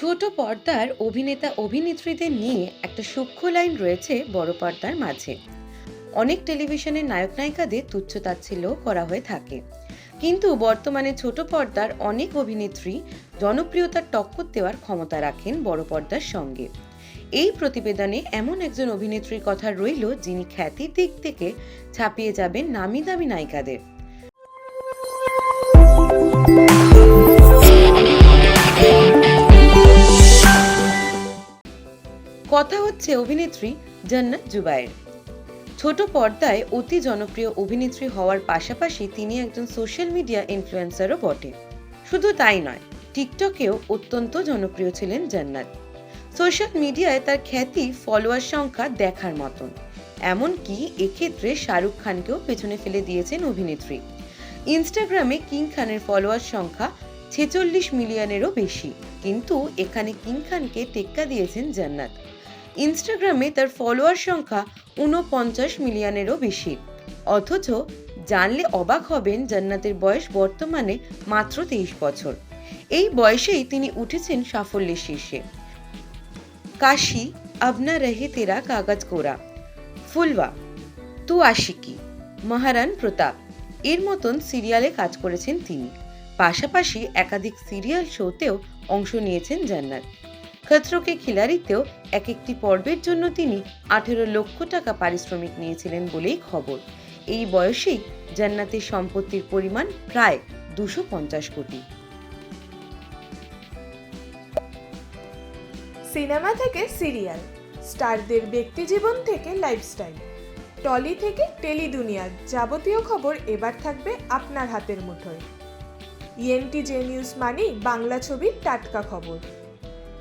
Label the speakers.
Speaker 1: ছোট পর্দার অভিনেতা অভিনেত্রীদের নিয়ে একটা সূক্ষ্ম লাইন রয়েছে বড় পর্দার মাঝে। অনেক টেলিভিশনের নায়ক নায়িকাদের তুচ্ছ তাচ্ছিল্য করা হয়ে থাকে। কিন্তু বর্তমানে ছোট পর্দার অনেক অভিনেত্রী জনপ্রিয়তার টক্কর দেওয়ার ক্ষমতা রাখেন বড় পর্দার সঙ্গে। এই প্রতিবেদনে এমন একজন অভিনেত্রীর কথা রইল যিনি খ্যাতির দিক থেকে ছাপিয়ে যাবেন নামি দামি নায়িকাদের। কথা হচ্ছে অভিনেত্রী জান্নাত জুবাইর ছোট পর্দায় অতি জনপ্রিয় অভিনেত্রী হওয়ার পাশাপাশি তিনি একজন সোশ্যাল মিডিয়া ইনফ্লুয়েন্সারও বটে। শুধু তাই নয় টিকটকেও অত্যন্ত জনপ্রিয় ছিলেন জান্নাত। সোশ্যাল মিডিয়ায় তার খ্যাতি ফলোয়ার সংখ্যা দেখার মতন। এমনকি এক্ষেত্রে শাহরুখ খানকেও পেছনে ফেলে দিয়েছেন অভিনেত্রী। ইনস্টাগ্রামে কিং খানের ফলোয়ার সংখ্যা ছেচল্লিশ মিলিয়নেরও বেশি। কিন্তু এখানে কিং খানকে টেক্কা দিয়েছেন জান্নাত। ইনস্টাগ্রামে তার ফলোয়ার সংখ্যা ঊনপঞ্চাশ মিলিয়নেরও বেশি। অথচ জানলে অবাক হবেন জান্নাতের বয়স বর্তমানে মাত্র তেইশ বছর। এই বয়সেই তিনি উঠেছেন সাফল্যের শীর্ষে। কাশি, আবনা রহে তেরা কাগজ কোরা ফুলওয়া, তু আশিকি, মহারান প্রতাপ। এর মতন সিরিয়ালে কাজ করেছেন তিনি। পাশাপাশি একাধিক সিরিয়াল শোতেও অংশ নিয়েছেন জান্নাত। খতরোকে খিলাড়িতেও এক একটি পর্বের জন্য তিনি আঠেরো লক্ষ টাকা পারিশ্রমিক নিয়েছিলেন বলেই খবর। এই বয়সেই জান্নাতের সম্পত্তির পরিমাণ প্রায় দুশো পঞ্চাশ কোটি।
Speaker 2: সিনেমা থেকে সিরিয়াল, স্টারদের ব্যক্তিজীবন থেকে লাইফস্টাইল, টলি থেকে টেলি দুনিয়ার যাবতীয় খবর এবার থাকবে আপনার হাতের মুঠোয়। ইএনটি জে নিউজ মানেই বাংলা ছবির টাটকা খবর।